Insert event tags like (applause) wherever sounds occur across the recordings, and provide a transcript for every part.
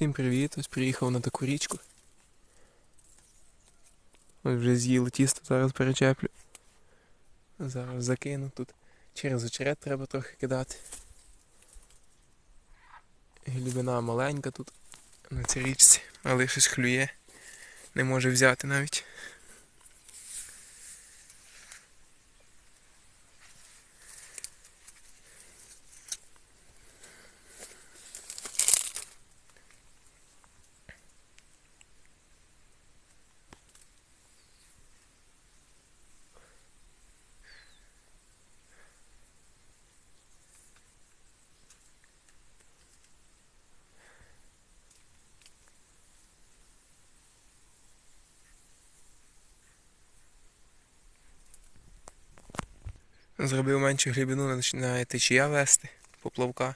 Всім привіт! Ось приїхав на таку річку. Ось вже з'їли тісто, зараз перечеплю. Зараз закину тут. Через очерет треба трохи кидати. Глибина маленька тут на цій річці, але щось хлює. Не може взяти навіть. Зробив меншу глибину, починає течія вести поплавка.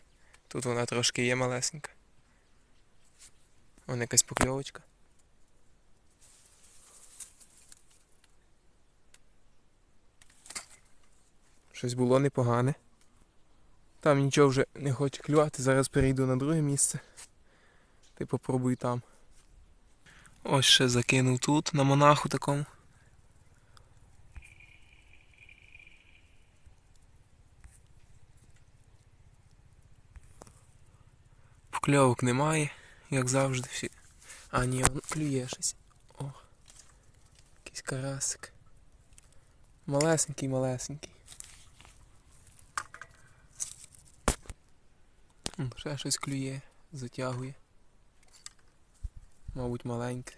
Тут вона трошки є малесенька. Вон якась покльовочка. Щось було непогане. Там нічого вже не хоче клювати, зараз перейду на друге місце. Ти попробуй там. Ось ще закинув тут, на монаху такому. Покльовок немає, як завжди всі. А ні, он клює щось. О. Якийсь карасик. Малесенький, малесенький. Ще щось клює, затягує. Мабуть, маленьке.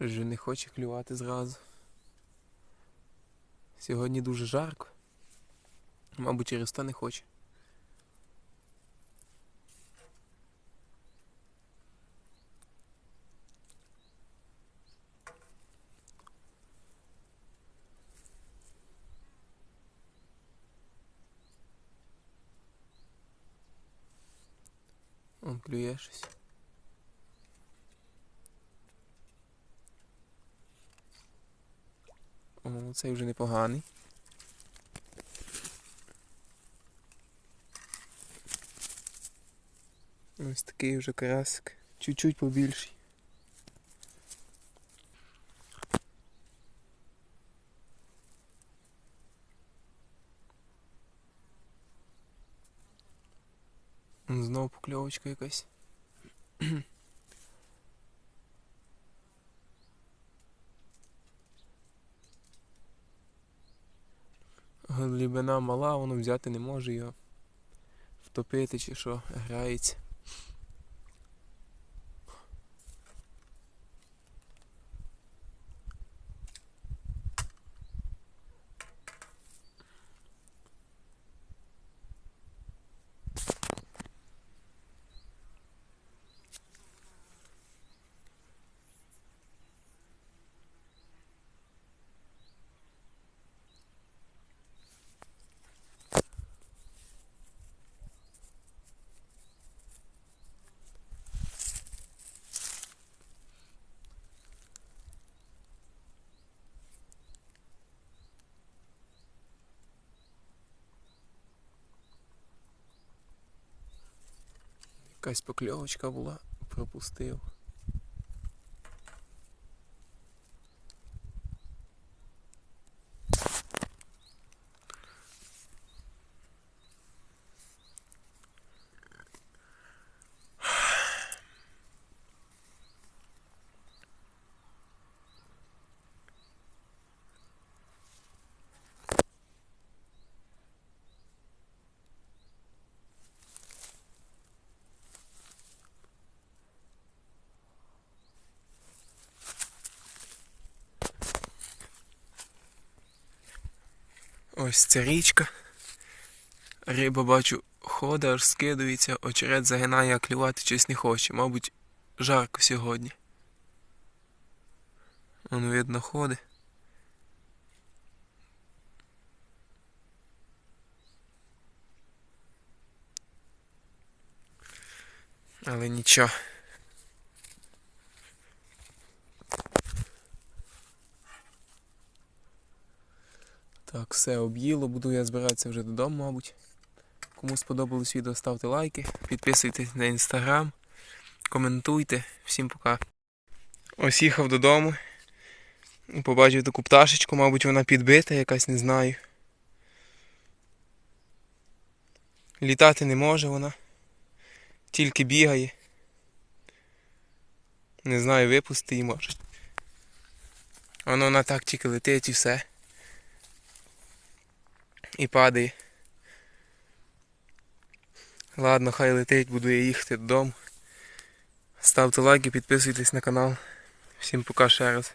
Щось же не хоче клювати зразу. Сьогодні дуже жарко. Мабуть, через те не хоче. Он клює щось. О, цей вже непоганий. Ось такий вже карасик. Чуть-чуть побільший. Знову покльовочка якась. (clears throat) Глибина мала, воно взяти не може його втопити чи що, грається. Якась покльовочка була, пропустив. Ось ця річка. Риба бачу ходить, аж скидується, очерет загинає, а клювати щось не хоче. Мабуть, жарко сьогодні. Вон видно ходить. Але нічого. Так, все об'їло, буду я збиратися вже додому, мабуть. Кому сподобалось відео, ставте лайки, підписуйтесь на інстаграм, коментуйте. Всім пока. Ось їхав додому. Побачив таку пташечку, мабуть, вона підбита, якась, не знаю. Літати не може вона. Тільки бігає. Не знаю, випусти її може. Воно вона так тільки летить і все. І падає. Ладно, хай летить, буду я їхати додому. Ставте лайки, підписуйтесь на канал. Всім пока ще раз.